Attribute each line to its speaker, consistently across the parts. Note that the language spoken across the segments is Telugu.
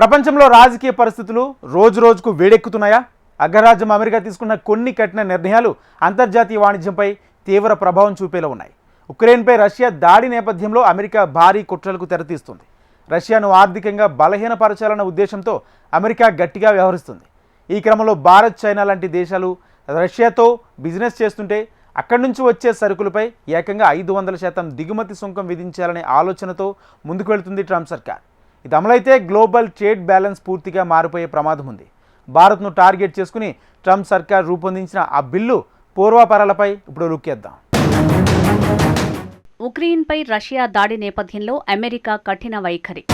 Speaker 1: ప్రపంచంలో రాజకీయ పరిస్థితులు రోజు రోజుకు వేడెక్కుతున్నాయా? అగ్రరాజ్యం అమెరికా తీసుకున్న కొన్ని కఠిన నిర్ణయాలు అంతర్జాతీయ వాణిజ్యంపై తీవ్ర ప్రభావం చూపేలా ఉన్నాయి. ఉక్రెయిన్పై రష్యా దాడి నేపథ్యంలో అమెరికా భారీ కుట్రలకు తెరతీస్తుంది. రష్యాను ఆర్థికంగా బలహీనపరచాలన్న ఉద్దేశంతో అమెరికా గట్టిగా వ్యవహరిస్తుంది. ఈ క్రమంలో భారత్ చైనా లాంటి దేశాలు రష్యాతో బిజినెస్ చేస్తుంటే అక్కడి నుంచి వచ్చే సరుకులపై ఏకంగా ఐదు వందల శాతం దిగుమతి సుంకం విధించాలనే ఆలోచనతో ముందుకు వెళుతుంది ట్రంప్ సర్కార్. ఇది అమలైతే గ్లోబల్ ట్రేడ్ బ్యాలెన్స్ పూర్తిగా మారిపోయే ప్రమాదం ఉంది. భారత్ను టార్గెట్ చేసుకుని ట్రంప్ సర్కార్ రూపొందించిన ఆ బిల్లు పూర్వాపరాలపై ఇప్పుడు లుక్కేద్దాం.
Speaker 2: ఉక్రెయిన్పై రష్యా దాడి నేపథ్యంలో అమెరికా కఠిన వైఖరి.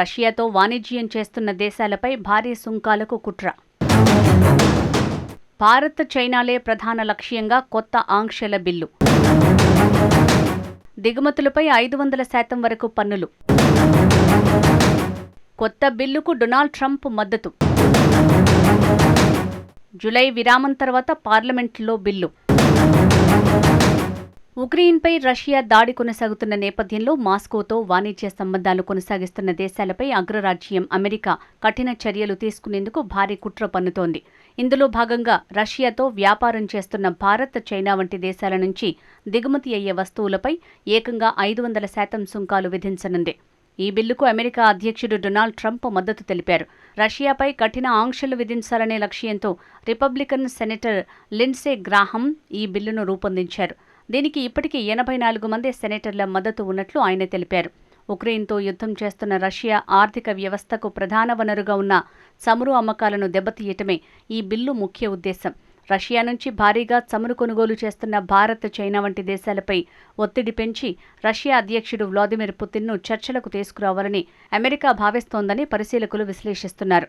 Speaker 2: రష్యాతో వాణిజ్యం చేస్తున్న దేశాలపై భారీ సుంకాలకు కుట్ర. భారత్ చైనాలే ప్రధాన లక్ష్యంగా కొత్త ఆంక్షల బిల్లు. దిగుమతులపై ఐదు వందల శాతం వరకు పన్నులు. కొత్త బిల్లుకు డొనాల్డ్ ట్రంప్ మద్దతు. జులై విరామం తర్వాత పార్లమెంట్లో బిల్లు. ఉక్రెయిన్పై రష్యా దాడి కొనసాగుతున్న నేపథ్యంలో మాస్కోతో వాణిజ్య సంబంధాలు కొనసాగిస్తున్న దేశాలపై అగ్రరాజ్యం అమెరికా కఠిన చర్యలు తీసుకునేందుకు భారీ కుట్ర పన్నుతోంది. ఇందులో భాగంగా రష్యాతో వ్యాపారం చేస్తున్న భారత్ చైనా వంటి దేశాల నుంచి దిగుమతి అయ్యే వస్తువులపై ఏకంగా ఐదు వందల శాతం సుంకాలు విధించనుంది. ఈ బిల్లుకు అమెరికా అధ్యక్షుడు డొనాల్డ్ ట్రంప్ మద్దతు తెలిపారు. రష్యాపై కఠిన ఆంక్షలు విధించాలనే లక్ష్యంతో రిపబ్లికన్ సెనేటర్ లిన్సే గ్రాహం ఈ బిల్లును రూపొందించారు. దీనికి ఇప్పటికీ ఎనభై నాలుగు మంది సెనేటర్ల మద్దతు ఉన్నట్లు ఆయన తెలిపారు. ఉక్రెయిన్తో యుద్ధం చేస్తున్న రష్యా ఆర్థిక వ్యవస్థకు ప్రధాన వనరుగా ఉన్న చమురు అమ్మకాలను దెబ్బతీయటమే ఈ బిల్లు ముఖ్య ఉద్దేశం. రష్యా నుంచి భారీగా చమురు కొనుగోలు చేస్తున్న భారత్ చైనా వంటి దేశాలపై ఒత్తిడి పెంచి రష్యా అధ్యక్షుడు వ్లాదిమిర్ పుతిన్ను చర్చలకు తీసుకురావాలని అమెరికా భావిస్తోందని పరిశీలకులు విశ్లేషిస్తున్నారు.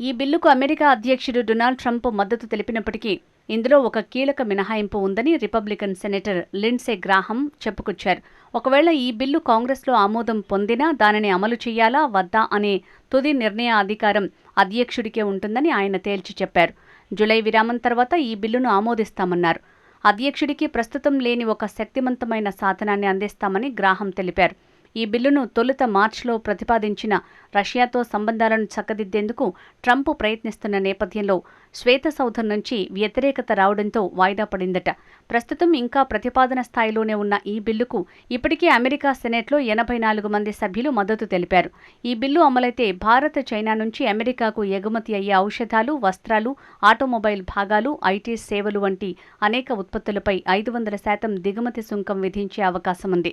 Speaker 2: ఈ బిల్లుకు అమెరికా అధ్యక్షుడు డొనాల్డ్ ట్రంప్ మద్దతు తెలిపినప్పటికీ ఇందులో ఒక కీలక మినహాయింపు ఉందని రిపబ్లికన్ సెనేటర్ లిండ్సే గ్రాహం చెప్పుకొచ్చారు. ఒకవేళ ఈ బిల్లు కాంగ్రెస్లో ఆమోదం పొందినా దానిని అమలు చేయాలా వద్దా అనే తుది నిర్ణయ అధికారం అధ్యక్షుడికే ఉంటుందని ఆయన తేల్చి చెప్పారు. జులై విరామం తర్వాత ఈ బిల్లును ఆమోదిస్తామన్నారు. అధ్యక్షుడికి ప్రస్తుతం లేని ఒక శక్తివంతమైన సాధనాన్ని అందిస్తామని గ్రాహం తెలిపారు. ఈ బిల్లును తొలుత మార్చిలో ప్రతిపాదించిన రష్యాతో సంబంధాలను చక్కదిద్దేందుకు ట్రంప్ ప్రయత్నిస్తున్న నేపథ్యంలో శ్వేత సౌధం నుంచి వ్యతిరేకత రావడంతో వాయిదా పడిందట. ప్రస్తుతం ఇంకా ప్రతిపాదన స్థాయిలోనే ఉన్న ఈ బిల్లుకు ఇప్పటికే అమెరికా సెనెట్లో ఎనభై నాలుగు మంది సభ్యులు మద్దతు తెలిపారు. ఈ బిల్లు అమలైతే భారత్ చైనా నుంచి అమెరికాకు ఎగుమతి అయ్యే ఔషధాలు వస్త్రాలు ఆటోమొబైల్ భాగాలు ఐటీ సేవలు వంటి అనేక ఉత్పత్తులపై ఐదు వందల శాతం దిగుమతి సుంకం విధించే అవకాశం ఉంది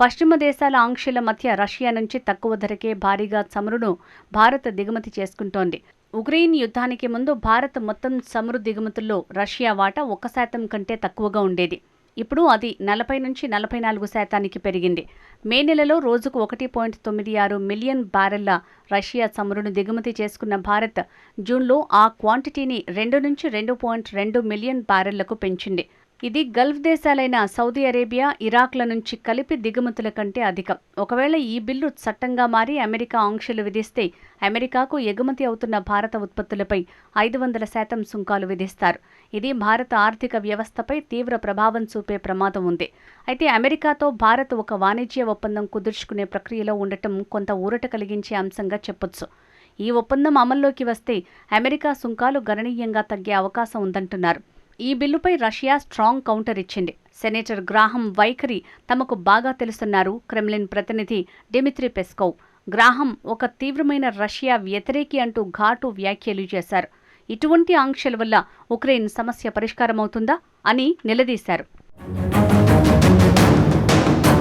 Speaker 2: పశ్చిమ దేశాల ఆంక్షల మధ్య రష్యా నుంచి తక్కువ ధరకే భారీగా చమురును భారత్ దిగుమతి చేసుకుంటోంది. ఉక్రెయిన్ యుద్ధానికి ముందు భారత్ మొత్తం చమురు దిగుమతుల్లో రష్యా వాటా ఒక శాతం కంటే తక్కువగా ఉండేది. ఇప్పుడు అది నలభై నుంచి నలభై నాలుగు శాతానికి పెరిగింది. మే నెలలో రోజుకు ఒకటి పాయింట్ తొమ్మిది ఆరు మిలియన్ బ్యారెళ్ళ రష్యా చమురును దిగుమతి చేసుకున్న భారత్ జూన్లో ఆ క్వాంటిటీని రెండు నుంచి రెండు పాయింట్ రెండు మిలియన్ బ్యారెళ్ళకు పెంచింది. ఇది గల్ఫ్ దేశాలైన సౌదీ అరేబియా ఇరాక్ల నుంచి కలిపి దిగుమతుల కంటే అధికం. ఒకవేళ ఈ బిల్లు చట్టంగా మారి అమెరికా ఆంక్షలు విధిస్తే అమెరికాకు ఎగుమతి అవుతున్న భారత ఉత్పత్తులపై ఐదు వందల శాతం సుంకాలు విధిస్తారు. ఇది భారత ఆర్థిక వ్యవస్థపై తీవ్ర ప్రభావం చూపే ప్రమాదం ఉంది. అయితే అమెరికాతో భారత్ ఒక వాణిజ్య ఒప్పందం కుదుర్చుకునే ప్రక్రియలో ఉండటం కొంత ఊరట కలిగించే అంశంగా చెప్పొచ్చు. ఈ ఒప్పందం అమల్లోకి వస్తే అమెరికా సుంకాలు గణనీయంగా తగ్గే అవకాశం ఉందంటున్నారు. ఈ బిల్లుపై రష్యా స్ట్రాంగ్ కౌంటర్ ఇచ్చింది. సెనేటర్ గ్రాహం వైఖరి తమకు బాగా తెలుస్తున్నారు క్రెమ్లిన్ ప్రతినిధి డిమిత్రి పెస్కోవ్. గ్రాహం ఒక తీవ్రమైన రష్యా వ్యతిరేకి అంటూ ఘాటు వ్యాఖ్యలు చేశారు. ఇటువంటి ఆంక్షల వల్ల ఉక్రెయిన్ సమస్య పరిష్కారమవుతుందా అని నిలదీశారు.